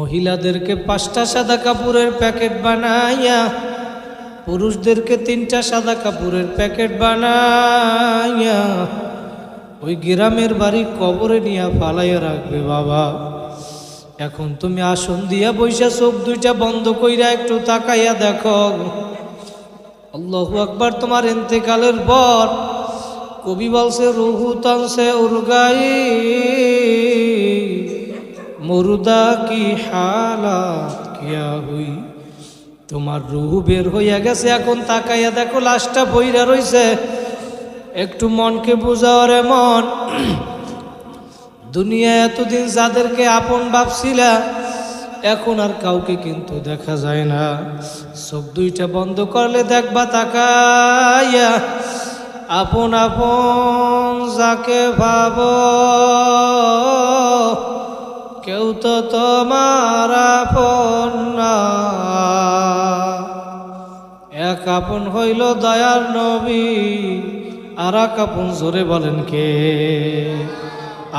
মহিলাদেরকে পাঁচটা সাদা কাপড়ের প্যাকেট বানাইয়া, পুরুষদেরকে তিনটা সাদা কাপড়ের প্যাকেট বানাইয়া, ওই গ্রামের বাড়ি কবরে নিয়ে ফালাইয়া রাখবে বাবা। এখন তুমি আসন দিয়া বৈশা চোখ দুইটা বন্ধ কইরা একটু তাকাইয়া দেখো। আল্লাহু আকবার, তোমার এন্তেকালের পর কবি বলছে, রুহু তানসে উর্গাই মুরুদা কি হালাত কিয়া হুই? তোমার রুহু বের হইয়া গেছে, এখন তাকাইয়া দেখো লাশটা বইরা রইছে। একটু মনকে বুঝাও রে মন। দুনিয়া এতদিন যাদেরকে আপন ভাবছিলা এখন আর কাউকে কিন্তু দেখা যায় না। চোখ দুইটা বন্ধ করলে দেখবা তাকাইয়া আপন আপন যাকে ভাব। কেউ তো তোমার আপন না। এক আপন হইল দয়ার নবী, আর এক আপন জোরে বলেন কে?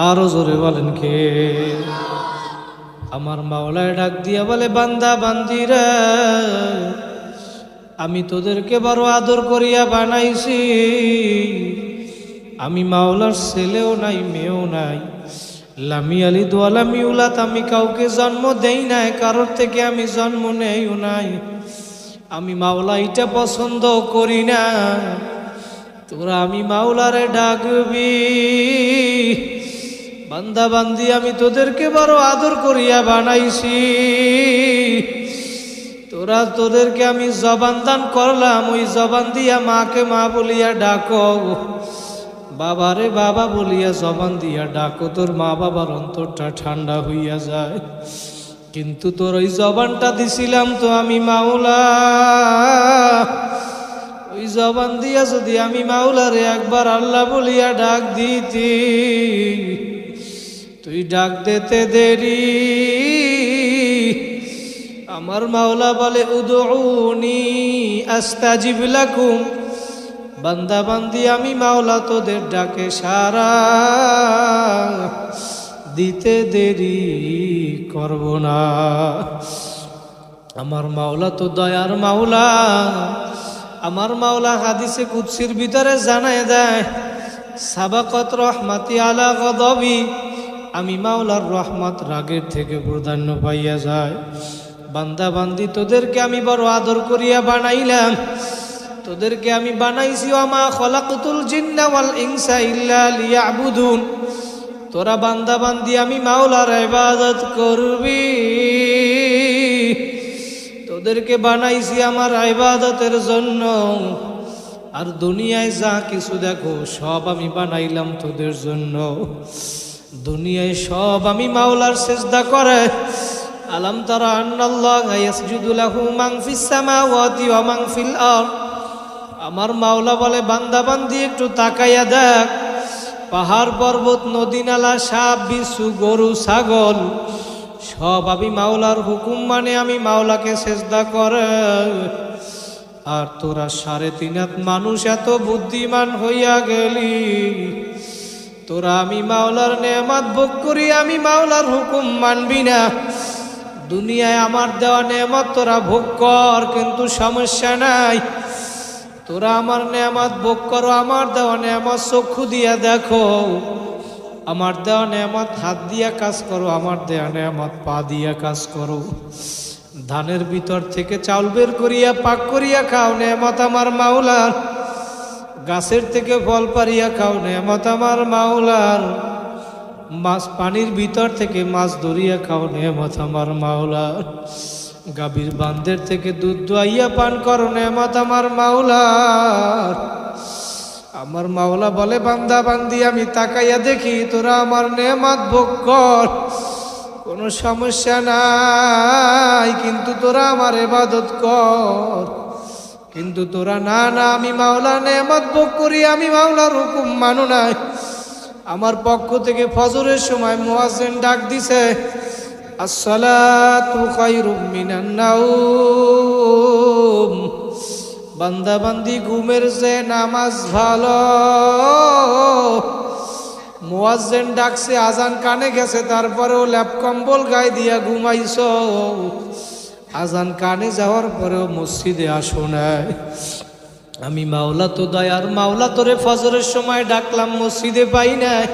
আরও জোরে বলেন কে? আমার মাওলায় ডাক দিয়া বলে, বান্দা বান্দিরা আমি তোদেরকে বড় আদর করিয়া বানাইছি। আমি মাওলার ছেলেও নাই, মেয়েও নাই। লামি আলি দোয়ালামি উলাত, আমি কাউকে জন্ম দেই নাই, কারোর থেকে আমি জন্ম নেইও নাই। আমি মাওলা এটা পছন্দ করি না। তোরা আমি মাওলারে ডাকবি। বান্দা বান্দি, আমি তোদেরকে বড় আদর করিয়া বানাইছি। তোরা তোদেরকে আমি জবান দান করলাম, ওই জবান দিয়া মাকে মা বলিয়া ডাকো। বাবারে বাবা বলিয়া জবান দিয়া ডাকো, তোর মা বাবার অন্তরটা ঠান্ডা হইয়া যায়। কিন্তু তোর ওই জবানটা দিছিলাম তো আমি মাওলা। ওই জবান দিয়া যদি আমি মাওলারে একবার আল্লাহ বলিয়া ডাক দিতি, তুই ডাক দিতে দেরি। আমার মাওলা বলে উদৌনি আস্তাজিব লাকুম বান্দা বান্দি, আমি মাওলা তোদের ডাকে সারা। দিতে দেরি করব না। আমার মাওলা তো দয়ার মাওলা। আমার মাওলা হাদিসে কুৎসির ভিতরে জানায় দেয়, সাবাকত রহমাতি আলা গদবি। আমি মাওলার রহমত রাগের থেকে প্রাধান্য পাইয়া যায় বান্দা বান্দি, তোদেরকে আমি বড় আদর করিয়া বানাইলাম। তোদেরকে আমি বানাইছি আমা খলাকুতুল জিন্না ওয়াল ইনসা ইল্লা লিয়াবুদুন। তোরা বান্দা বান্দি, আমি মাওলার ইবাদত করবি। তোদেরকে বানাইছি আমার ইবাদতের জন্য। আর দুনিয়ায় যা কিছু দেখো, সব আমি বানাইলাম তোদের জন্য। দুনিয়ায় সব আমি মাওলার চেষ্টা করে। আলাম তারা আন্নাল্লাহ ইয়াসজুদু লাহু মান ফিস সামাওয়াতি ওয়া ফিল আরদ। আমার মাওলা বলে, বান্দা, বান্দি, একটু তাকাইয়া দেখ। পাহাড়, পর্বত, নদী, নালা, সাপ বিশু গরু, ছাগল, সব আমি মাওলার হুকুম মানে আমি মাওলাকে চেষ্টা করে। আর তোরা সাড়ে তিন হাত মানুষ, এত বুদ্ধিমান হইয়া গেলি। তোরা আমি মাওলার নেয়ামাত ভোগ করি, আমি মাওলার হুকুম মানবি না। দুনিয়ায় আমার দেওয়া নেয়ামত তোরা ভোগ কর, কিন্তু সমস্যা নাই। তোরা আমার নেয়ামত ভোগ করো, আমার দেওয়া নেয়ামত চক্ষু দিয়া দেখো। আমার দেওয়া নেয়ামত হাত দিয়া কাজ করো, আমার দেওয়া নেয়ামত পা দিয়া কাজ করো। ধানের ভিতর থেকে চাউল বের করিয়া, পাক করিয়া খাও, নেয়ামত আমার মাওলার। গাছের থেকে ফল পারিয়া খাও, নেয়ামত আমার মাওলার। মাছ পানির ভিতর থেকে মাছ ধরিয়া খাও, নেয়ামত আমার মাওলার। গাভীর বান্ধের থেকে দুধ দোয়াইয়া পান করো নেয়ামত আমার মাওলার আমার মাওলা বলে, বান্দা বান্দি, আমি তাকাইয়া দেখি তোরা আমার নেয়ামত ভোগ কর। কোনো সমস্যা নাই, কিন্তু তোরা আমার এবাদত কর। কিন্তু তোরা, না না, আমি মাওলা নেয়ামত ভোগ করি, আমি মাওলার হুকুম মানু নাই। আমার পক্ষ থেকে ফজরের সময় মোয়াজেন ডাক দিছে আসসালাতু খায়রুম মিনান নাউম বান্দা বান্দি ঘুমের যে নামাজ ভালো। মোয়াজ্জেন ডাকছে, আজান কানে গেছে, তারপরেও ল্যাপ কম্বল গায়ে দিয়া ঘুমাইছ। আজান কানে যাওয়ার পরেও মসজিদে আসো নাই। আমি মাওলা তো দয়ার, মাওলা তোরে ফজরের সময় ডাকলাম, মসজিদে পাই নাই।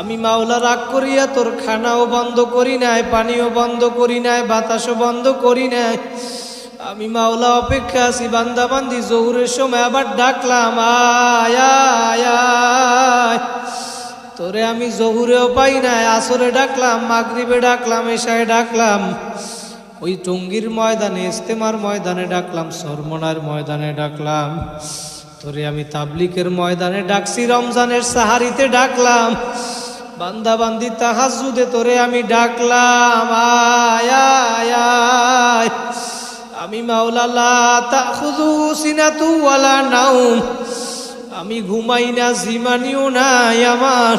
আমি মাওলা রাগ করিয়া তোর খানাও বন্ধ করি নাই পানিও বন্ধ করি নাই বাতাসও বন্ধ করি নাই। আমি মাওলা অপেক্ষা আছি বান্দা বান্দি জহুরের সময় আবার ডাকলাম আয় আয়, আয়। তোরে আমি জহুরেও পাই নাই আসরে ডাকলাম মাগরিবে ডাকলাম এশায় ডাকলাম। ওই টঙ্গির ময়দানে ইস্তেমার ময়দানে ডাকলাম সরমনার ময়দানে ডাকলাম। তোরে আমি তাবলিকের ময়দানে ডাকছি রমজানের সাহারিতে ডাকলাম। বান্দা বান্দি তাহাজুদে তোরে আমি ডাকলাম। আমি মাওলালা তাখুদু সিনাতু নাউম আমি ঘুমাই না, জিমানিও নাই আমার।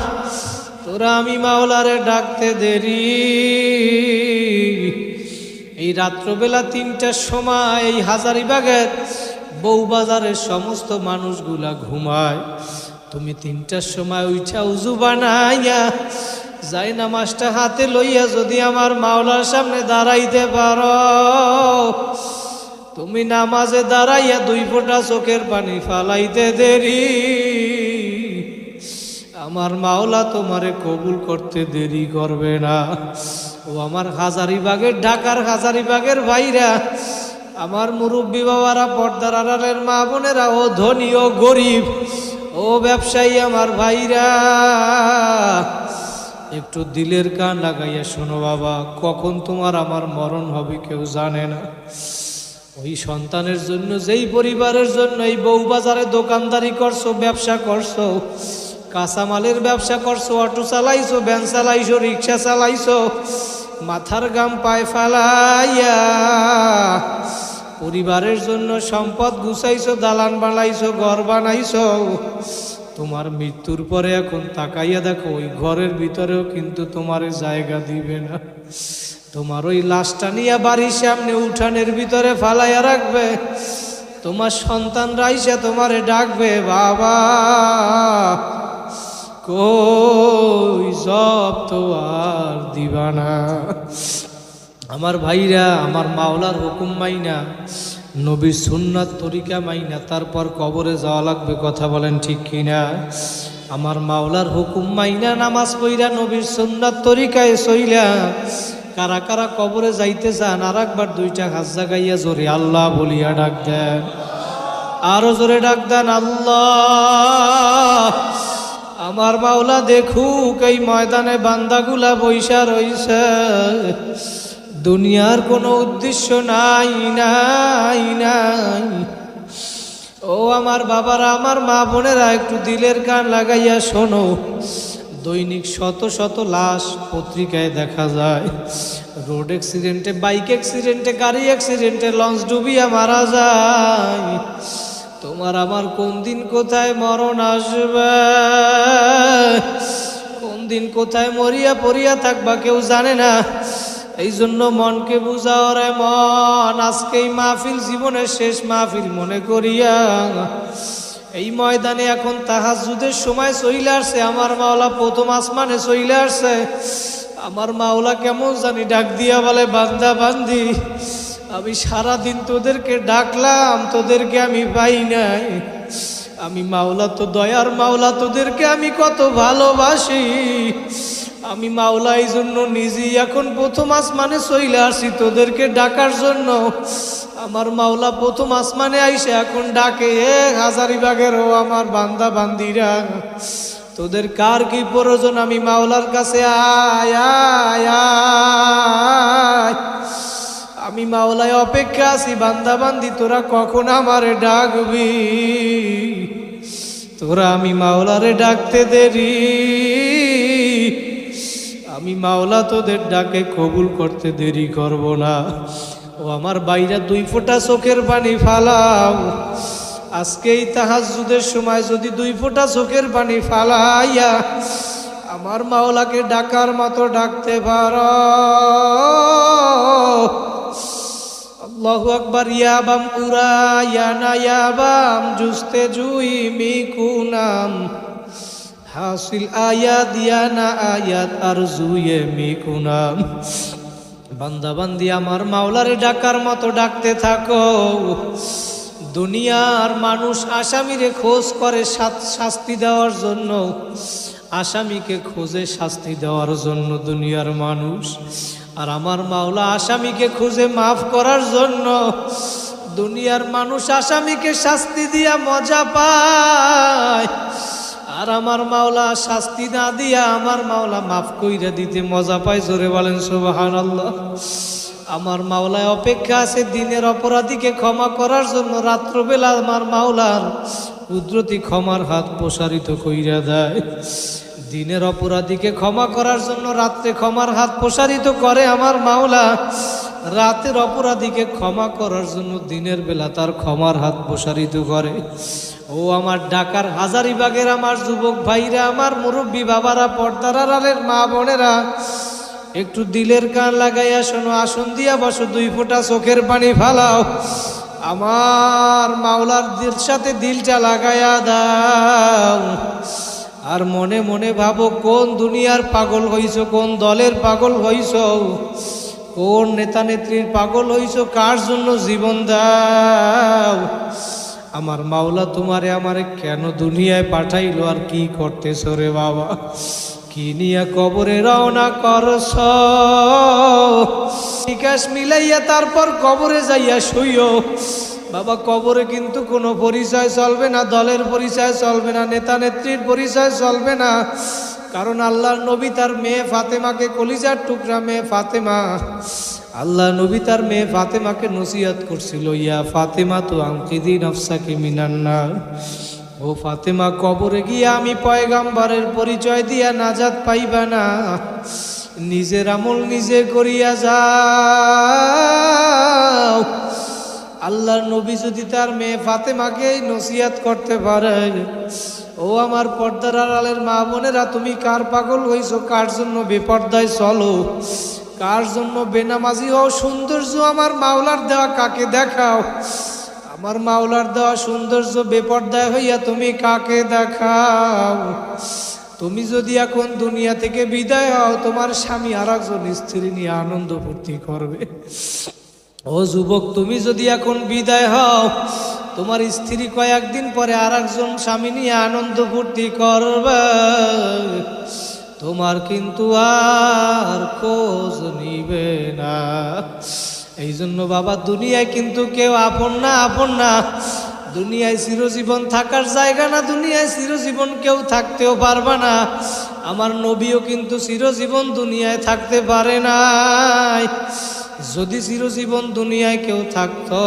তোরা আমি মাওলারে ডাকতে দেরি। এই রাত্রবেলা তিনটার সময় এই হাজারিবাগের বউবাজারের সমস্ত মানুষগুলা ঘুমায়। তুমি তিনটার সময় উঠা উজু বানাইয়া যাই নামাজটা হাতে লইয়া যদি আমার মাওলার সামনে দাঁড়াইতে পারো। তুমি নামাজে দাঁড়াইয়া দুই ফোঁটা চোখের পানি ফালাইতে দেরি। আমার মাওলা তোমারে কবুল করতে দেরি করবে না। ও আমার হাজারিবাগের ঢাকার হাজারিবাগের ভাইরা, আমার মুরব্বী বাবারা, পর্দার আড়ালের মা বোনেরা, ও ধনী ও গরিব ও ব্যবসায়ী আমার ভাইরা, একটু দিলের কান লাগাইয়া শোনো বাবা, কখন তোমার আমার মরণ হবে কেউ জানে না। ওই সন্তানের জন্য, যেই পরিবারের জন্য এই বউ বাজারে দোকানদারি করছ, ব্যবসা করছ, কাঁচামালের ব্যবসা করছ, অটো চালাইছো, ভ্যান চালাইছো, রিক্সা চালাইছো, মাথার গাম পায় ফালাইয়া পরিবারের জন্য সম্পদ গুছাইছো, দালান বানাইছো, ঘর বানাইছো। তোমার মৃত্যুর পরে এখন তাকাইয়া দেখো, ওই ঘরের ভিতরেও কিন্তু তোমার জায়গা দিবে না। তোমার ওই লাশটা নিয়ে বাড়ির সামনে উঠানের ভিতরে ফালাইয়া রাখবে। তোমার সন্তান রাইসা তোমারে ডাকবে, বাবা, কই জব তো আর দিবা না? আমার ভাইরা, আমার মাওলার হুকুম মাইনা নবীর সুন্নাত তরিকা মাইনা, তারপর কবরে যাওয়া লাগবে কথা বলেন ঠিক কিনা? আমার মাওলার হুকুম মাইনা, নামাজ পইরা নবীর সুন্নাত তরিকায় সইলা, কারা কারা কবরে যাইতে চান আর একবার দুইটা হাত জাগাইয়া জোরে আল্লাহ বলিয়া ডাক দেন। আরও জোরে ডাক দেন, আল্লাহ! আমার মাওলা, দেখুক এই ময়দানে বান্দাগুলা বৈশা রইছে। দুনিয়ার কোনো উদ্দেশ্য নাই নাই নাই। ও আমার বাবারা, আমার মা বোনেরা, একটু দিলের কান লাগাইয়া শোনো। দৈনিক শত শত লাশ পত্রিকায় দেখা যায়। রোড অ্যাক্সিডেন্টে, বাইক অ্যাক্সিডেন্টে, গাড়ি অ্যাক্সিডেন্টে লঞ্চ ডুবিয়া মারা যায়। তোমার আমার কোন দিন কোথায় মরণ আসবে? কোন দিন কোথায় মরিয়া পড়িয়া থাকবা কেউ জানে না। এই জন্য মনকে বুঝাও রে মন আজকে এই মাহফিল জীবনের শেষ মাহফিল মনে করিয়া। এই ময়দানে এখন তাহাজুদের সময় চইলে আসছে, আমার মাওলা প্রথম আসমানে চইলে আসছে। আমার মাওলা কেমন জানি ডাক দিয়া বলে, বান্দা, বান্দি, আমি সারা দিন তোদেরকে ডাকলাম, তোদেরকে আমি পাই নাই। আমি মাওলা তো দয়ার মাওলা, তোদেরকে আমি কত ভালোবাসি। আমি মাওলা এই জন্য নিজেই এখন প্রথম আসমানে চইলে আসি, তোদেরকে ডাকার জন্য। আমার মাওলা প্রথম আসমানে আইসে এখন ডাকে, এ ও আমার বান্দা বান্দিরা, তোদের কার কি প্রয়োজন? আমি মাওলার কাছে আয় আয় আয়। আমি মাওলায় অপেক্ষা আছি, বান্দা বান্দি, তোরা কখন আমারে ডাকবি? তোরা আমি মাওলারে ডাকতে দেরি। আমি মাওলা তোদের ডাকে কবুল করতে দেরি করব না। ও আমার বাইরা দুই ফোঁটা চোখের পানি ফালাও। আজকেই তাহাজুদের সময় যদি দুই ফোঁটা চোখের পানি ফালাইয়া আমার মাওলাকে ডাকার মতো ডাকতে পারো। আল্লাহু আকবার ইয়াবাম উরা ইয়ানা ইয়াবাম জুস্তে জুই, মি কুনাম হাসিল আয়াত ইয়ানা আয়াত, আর জুয়ে মিকুনাম বান্দা বান্দি, আমার মাওলারে ডাকার মতো ডাকতে থাকো। দুনিয়ার মানুষ আসামিরে খোঁজ করে শাস্তি দেওয়ার জন্য। আসামিকে খোঁজে শাস্তি দেওয়ার জন্য দুনিয়ার মানুষ। আর আমার মাওলা আসামিকে খুঁজে মাফ করার জন্য। দুনিয়ার মানুষ আসামিকে শাস্তি দিয়া মজা পায়। আর আমার মাওলা শাস্তি না দিয়া আমার মাওলা মাফ কইরা দিতে মজা পায়, জোরে বলেন সুবাহান আমার মাওলায় অপেক্ষা আছে দিনের অপরাধীকে ক্ষমা করার জন্য, রাত্রবেলা আমার মাওলার কুদরতি ক্ষমার হাত প্রসারিত কইরা দেয়। দিনের অপরাধীকে ক্ষমা করার জন্য রাত্রে ক্ষমার হাত প্রসারিত করে আমার মাওলা। রাতের অপরাধীকে ক্ষমা করার জন্য দিনের বেলা তার ক্ষমার হাত প্রসারিত করে। ও আমার ডাকার হাজারিবাগের আমার যুবক ভাইরা, আমার মুরব্বী বাবারা, পর্দার আড়ালের মা বোনেরা, একটু দিলের কান লাগাইয়া শোনো, আসন দিয়া বসো, দুই ফোঁটা চোখের পানি ফালাও। আমার মাওলার দিল সাথে দিলটা লাগাইয়া দাও। আর মনে মনে ভাবো, কোন দুনিয়ার পাগল হইছ, কোন দলের পাগল হইছ? কোন নেতা নেত্রীর পাগল হইছ? কার জন্য জীবন দাও? আমার মাওলা তোমারে আমারে কেন দুনিয়ায় পাঠাইলো? আর কি করতেছ রে বাবা? কি নিয়ে কবরে রওনা করছ? বিকাশ মিলাইয়া তারপর কবরে যাইয়া শুইও। বাবা, কবরে কিন্তু কোনো পরিচয় চলবে না, দলের পরিচয় চলবে না, নেতা নেত্রীর পরিচয় চলবে না। কারণ আল্লাহর নবী তার মেয়ে ফাতেমাকে কলিজার টুকরা মেয়ে ফাতেমা। আল্লাহ নবী তার মেয়ে ফাতেমাকে নসিহত করছিল, ইয়া ফাতেমা তো আঙ্কিদি নফসাকে মিনান্না ও ফাতেমা, কবরে গিয়া আমি পয়গাম্বারের পরিচয় দিয়া নাজাত পাইবা না। নিজের আমল নিজে করিয়া যাও। আল্লাহর নবী যদি তার মেয়ে ফাতেমাকে নসিহাত করতে পারে ও আমার পর্দার আড়ালের মা বোনেরা, তুমি কার পাগল হইছো? কার জন্য বেপর্দায় চলো? কার জন্য বেনামাজি হও? সৌন্দর্য আমার মাওলার দেওয়া কাকে দেখাও? আমার মাওলার দেওয়া সৌন্দর্য বেপর্দায় হইয়া তুমি কাকে দেখাও? তুমি যদি এখন দুনিয়া থেকে বিদায় হও, তোমার স্বামী আর একজন স্ত্রী নিয়ে আনন্দ ফুর্তি করবে। ও যুবক, তুমি যদি এখন বিদায় হও, তোমার স্ত্রী কয়েকদিন পরে আর একজন স্বামী নিয়ে আনন্দ ফুর্তি করবে। তোমার কিন্তু আর খোঁজ নিবে না। এই জন্য বাবা, দুনিয়ায় কিন্তু কেউ আপন না আপন না। দুনিয়ায় চিরজীবন থাকার জায়গা না, দুনিয়ায় চিরজীবন কেউ থাকতেও পারবে না। আমার নবীও কিন্তু চিরজীবন দুনিয়ায় থাকতে পারে নাই। যদি চিরজীবন দুনিয়ায় কেউ থাকতো,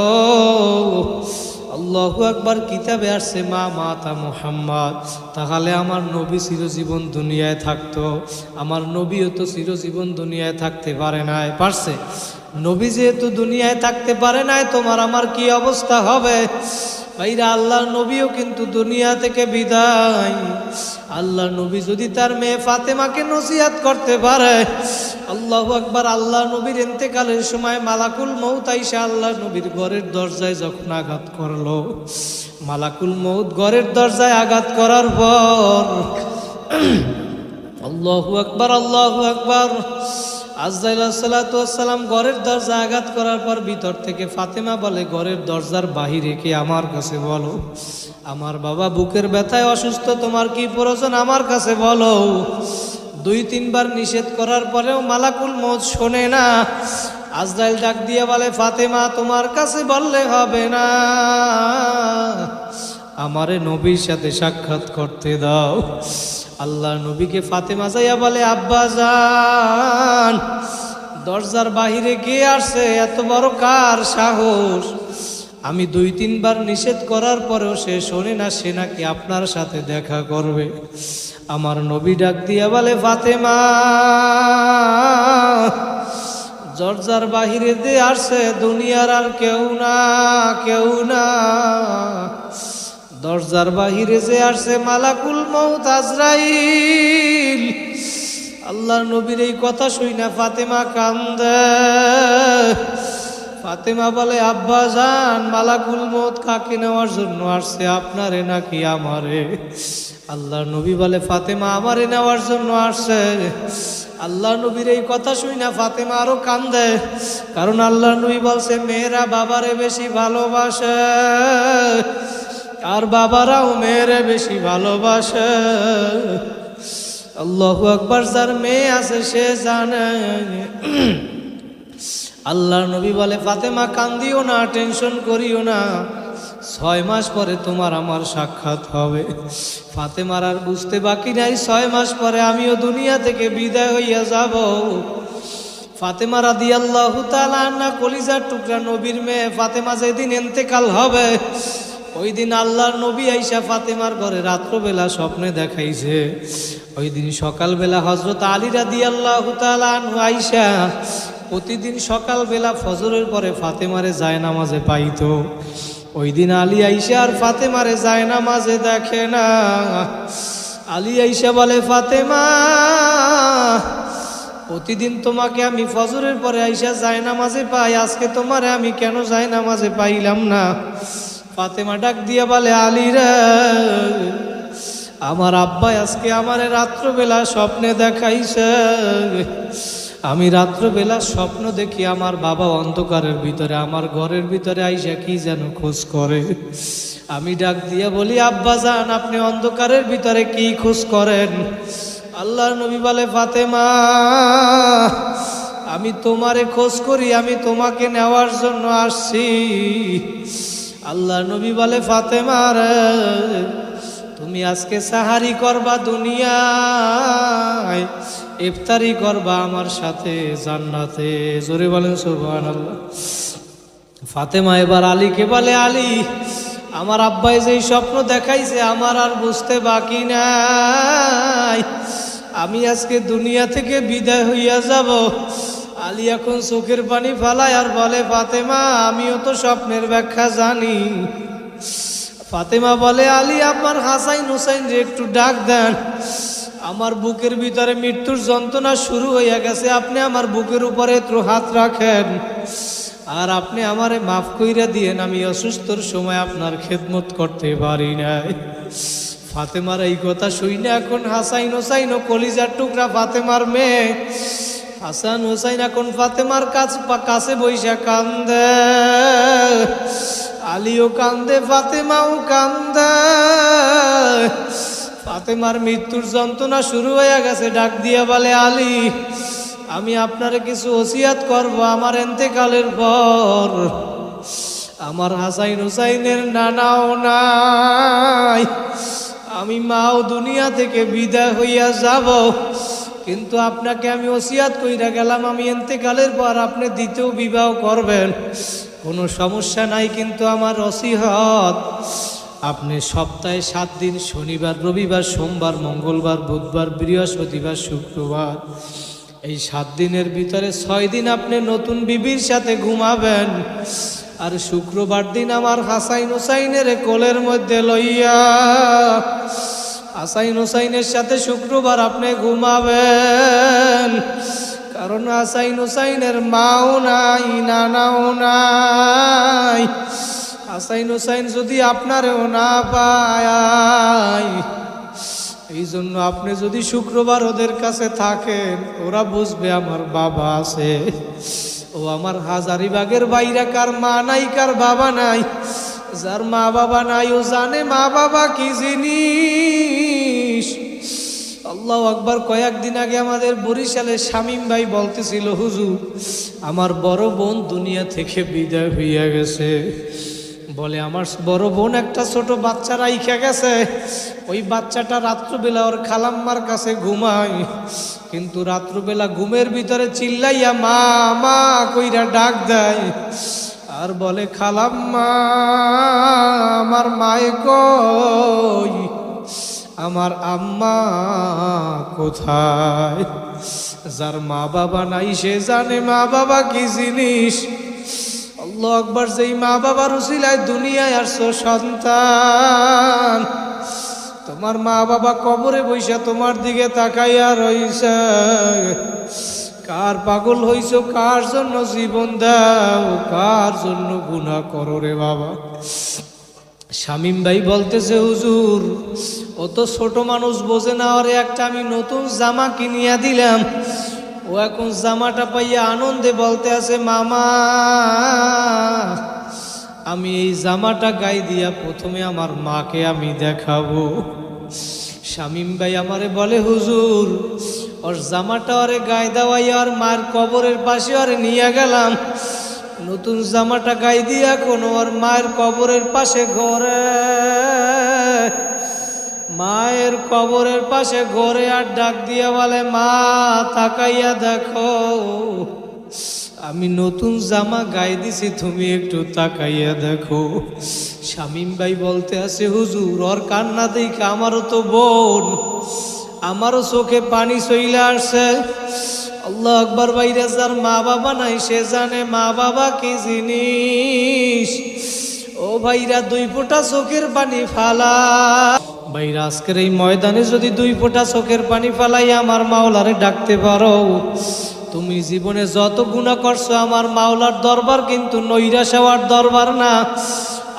আল্লাহু একবার কিতাবে আসছে, মা মাতা মোহাম্মদ তাহলে আমার নবী চিরজীবন দুনিয়ায় থাকতো। আমার নবীও তো চিরজীবন দুনিয়ায় থাকতে পারে নাই। পারছে? নবী যেহেতু দুনিয়ায় থাকতে পারে নাই, তোমার আমার কি অবস্থা হবে? ভাইরা আল্লাহ নবীও কিন্তু দুনিয়া থেকে বিদায়। আল্লাহ নবী যদি তার মেয়ে ফাতেমাকে নসিহাত করতে পারে আল্লাহ আকবার, আল্লাহ নবীর এতেকালের সময় মালাকুল মৌত আইসা আল্লাহ নবীর ঘরের দরজায় যখন আঘাত করল, মালাকুল মৌত ঘরের দরজায় আঘাত করার পর, আল্লাহু আকবার আল্লাহু আকবার আজাইসালাম ঘরের দরজা আঘাত করার পর ভিতর থেকে ফাতেমা বলে, ঘরের দরজার বাহিরে কে আমার কাছে বলো? আমার বাবা বুকের ব্যথায় অসুস্থ, তোমার কি প্রয়োজন আমার কাছে বলো? দুই তিনবার নিষেধ করার পরেও মালাকুল মত শোনে না। আজরাইল ডাক দিয়ে বলে, ফাতেমা, তোমার কাছে বললে হবে না। আমারে নবীর সাথে সাক্ষাৎ করতে দাও। আল্লাহ নবীকে ফাতেমা যাইয়া বলে, আব্বা যান দরজার বাহিরে কে আসছে? এত বড় কার সাহস? আমি দুই, তিনবার নিষেধ করার পরেও সে শোনে না, সে নাকি আপনার সাথে দেখা করবে। আমার নবী ডাক দিয়া বলে, ফাতেমা, দরজার বাহিরে দিয়ে আসছে, দুনিয়ার আর কেউ না কেউ না। দরজার বাহিরে যে আসছে, মালাকুল মৌত আজরাইল। আল্লাহ নবীর এই কথা শুই না ফাতেমা কান্দে। ফাতেমা বলে, আব্বা যান, মালাকুল মৌত কাকে নেওয়ার জন্য আসছে? আপনারে নাকি আমারে? আল্লাহ নবী বলে, ফাতেমা আমারে নেওয়ার জন্য আসছে। আল্লাহ নবীর এই কথা শুই না ফাতেমা আরও কান্দে, কারণ আল্লাহ নবী বলছে, মেয়েরা বাবারে বেশি ভালোবাসে, আর বাবারাও মেয়েরে বেশি ভালোবাসে। আল্লাহ আকবার, যার মেয়ে আছে সে জানে। আল্লাহ নবী বলে, ফাতেমা, কান্দিও না, টেনশন করিও না। ছয় মাস পরে তোমার আমার সাক্ষাৎ হবে। ফাতেমার আর বুঝতে বাকি নাই, ছয় মাস পরে আমিও দুনিয়া থেকে বিদায় হইয়া যাব। ফাতেমা রাদি আল্লাহ না কলিজার টুকরা নবীর মেয়ে ফাতেমা যেদিন এন্তেকাল হবে, ওই দিন আল্লাহর নবী আইসা ফাতেমার ঘরে রাত্রবেলা স্বপ্নে দেখাইছে। ওই দিন সকালবেলা হজরত আলী রাদি আল্লাহ আইসা প্রতিদিন সকালবেলা ফজরের পরে ফাতেমারে যায় নামাজে পাইতো। ওই দিন আলী আইসা আর ফাতেমারে যায় নামাজে দেখে না। আলী আইসা বলে, ফাতেমা, প্রতিদিন তোমাকে আমি ফজরের পরে আইসা যায় নামাজে পাই, আজকে তোমারে আমি কেন যায় নামাজে পাইলাম না? ফাতেমা ডাক দিয়া বলে, আলী রে, আমার আব্বাই আজকে আমারে রাত্রবেলা স্বপ্নে দেখাইছে। আমি রাত্রবেলা স্বপ্ন দেখি আমার বাবা অন্ধকারের ভিতরে, আমার ঘরের ভিতরে আইসা কি যেন খোঁজ করে। আমি ডাক দিয়া বলি, আব্বা যান, আপনি অন্ধকারের ভিতরে কি খোঁজ করেন? আল্লাহর নবী বলে, ফাতেমা, আমি তোমারে খোঁজ করি, আমি তোমাকে নেওয়ার জন্য আসছি। আল্লাহ নবী বলে ফাতেমার তুমি আজকে সাহারি করবা দুনিয়ায়। ইফতারি করবা আমার সাথে জান্নাতে। জোরে বলেন সুবহান আল্লাহ ফাতেমা এবার আলীকে বলে, আলী, আমার আব্বাই যেই স্বপ্ন দেখাইছে আমার আর বুঝতে বাকি নাই। আমি আজকে দুনিয়া থেকে বিদায় হইয়া যাব। আলী এখন চোখের পানি ফালায় আর বলে, ফাতেমা, আমিও তো স্বপ্নের ব্যাখ্যা জানি। ফাতেমা বলে, আলী, আমার হাসাইন হুসাইন যে একটু ডাক দেন। আমার বুকের ভিতরে মৃত্যুর যন্ত্রণা শুরু হইয়া গেছে। আপনি আমার বুকের উপরে একটু হাত রাখেন। আর আপনি আমারে মাফ কইরা দিয়েন, আমি অসুস্থর সময় আপনার খেদমত করতে পারি নাই। ফাতেমার এই কথা শুই না এখন হাসাইন হোসাইন ও কলিজার টুকরা ফাতেমার মেয়ে। হাসান হোসাইন এখন ফাতেমার কাছে কাছে বৈশা কান্দে। আলীও কান্দে, ফাতেমাও কান্দে। ফাতেমার মৃত্যুর যন্ত্রণা শুরু হয়ে গেছে, ডাক দিয়া বলে, আলী, আমি আপনারে কিছু ওসিয়াত করব আমার এন্তেকালের পর। আমার হাসাইন হুসাইনের নানাও নাই। আমি মাও দুনিয়া থেকে বিদায় হইয়া যাব। কিন্তু আপনাকে আমি ওসিয়াত কইরা গেলাম, আমি এন্তেকালের পর আপনি দ্বিতীয় বিবাহ করবেন। কোনো সমস্যা নাই, কিন্তু আমার অসিহত আপনি সপ্তাহে সাত দিন, শনিবার, রবিবার, সোমবার, মঙ্গলবার, বুধবার, বৃহস্পতিবার, শুক্রবার, এই সাত দিনের ভিতরে ছয় দিন আপনি নতুন বিবির সাথে ঘুমাবেন। আর শুক্রবার দিন আমার হাসাইন হুসাইনের কোলের মধ্যে লইয়া, হাসাইন হুসাইনের সাথে শুক্রবার আপনি ঘুমাবেন। কারণ হাসাইন হুসাইনের মাও নাই, নানাও নাই। হাসাইন হুসাইন যদি আপনারও না পায় এই জন্য আপনি যদি শুক্রবার ওদের কাছে থাকেন, ওরা বুঝবে আমার বাবা আছে। ও আমার হাজারিবাগের বাইরা কার মা নাই, কার বাবা নাই, যার মা বাবা নাই, ও জানে মা বাবা কি জিনিস। আল্লাহ আকবার, কয়েকদিন আগে আমাদের বরিশালে শামীম ভাই বলতেছিল, হুজুর, আমার বড় বোন দুনিয়া থেকে বিদায় হইয়া গেছে। বলে, আমার বড় বোন একটা ছোট বাচ্চা রাইখা গেছে। ওই বাচ্চাটা রাত্রবেলা ওর খালাম্মার কাছে ঘুমায়। কিন্তু রাত্রবেলা ঘুমের ভিতরে চিল্লাইয়া মা মা কইরা ডাক দেয়। আর বলে, খালাম্মা, আমার মায়ে কই? আমার আম্মা কোথায়? যার মা বাবা নাই, সে জানে মা বাবা কি জিনিস? আল্লাহ আকবার, যেই মা বাবার উসিলায় দুনিয়ায় আসছো সন্তান। তোমার মা বাবা কবরে বৈশা তোমার দিকে তাকাইয়া রইছে। কার পাগল হইছ, কার জন্য জীবন দাও, কার জন্য গুণা করো রে বাবা? শামিম ভাই বলতেছে, হুজুর, অত ছোট মানুষ বোঝে না, ওরে একটা আমি নতুন জামা কিনিয়া দিলাম। ও এখন জামাটা পাইয়া আনন্দে বলতে আছে, মামা, আমি এই জামাটা গাই দিয়া প্রথমে আমার মাকে আমি দেখাবো। শামিম ভাই আমারে বলে, হুজুর, ওর জামাটা ওরে গায়ে দেওয়াই আর মার কবরের পাশে ওরে নিয়ে গেলাম। নতুন জামাটা গায়ে দিয়া কোন ওর মায়ের কবরের পাশে ঘরে। মায়ের কবরের পাশে ঘরে আর ডাক দিয়া বলে, মা, তাকাইয়া দেখো। আমি নতুন জামা গায়ে দিছি, তুমি একটু তাকাইয়া দেখো। শামিম ভাই বলতে আছে হুজুর, ওর কান্না দেখে আমারও তো বোন। আমারও চোখে পানি চইলে আসছে। আল্লাহ আকবর ভাইরা যার মা বাবা নাই, সে জানে মা বাবা কি জিনিস। ও ভাইরা, দুই ফোঁটা চোখের পানি ফালা ভাইরা আজকের এই ময়দানে যদি দুই ফোঁটা চোখের পানি ফালাই আমার মাওলারে ডাকতে পারো। তুমি জীবনে যত গুণা করছ, আমার মাওলার দরবার কিন্তু নৈরা সেওয়ার দরবার না।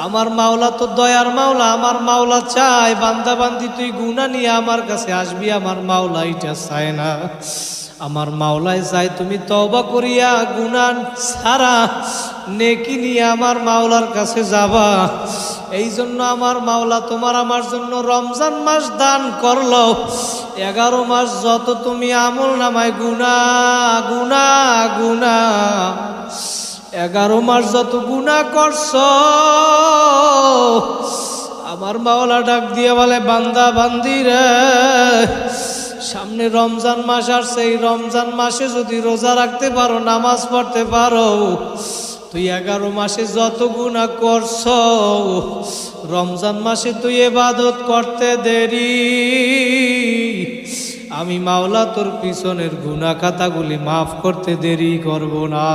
আমার মাওলা তো দয়ার মাওলা, আমার মাওলা চায়। বান্দা বান্দি, তুই গুণা নিয়ে আমার কাছে আসবি, আমার মাওলা এটা চায় না। আমার মাওলায় চাই তুমি তবা করিয়া গুনান ছাড়া নেকি নিয়ে আমার মাওলার কাছে যাবা। এই জন্য আমার মাওলা তোমার আমার জন্য রমজান মাস দান করল। এগারো মাস যত তুমি আমল নামায়, গুনা গুনা গুনা। এগারো মাস যত গুনা করছ, আমার মাওলা ডাক দিয়ে বলে, বান্দা, বান্দি সামনে রমজান মাস আসছে, এই রমজান মাসে যদি রোজা রাখতে পারো, নামাজ পড়তে পারো, তুই এগারো মাসে যত গুণা করছ, রমজান মাসে তুই এবাদত করতে দেরি। আমি মাওলা তোর পিছনের গুণা খাতাগুলি মাফ করতে দেরি করব না।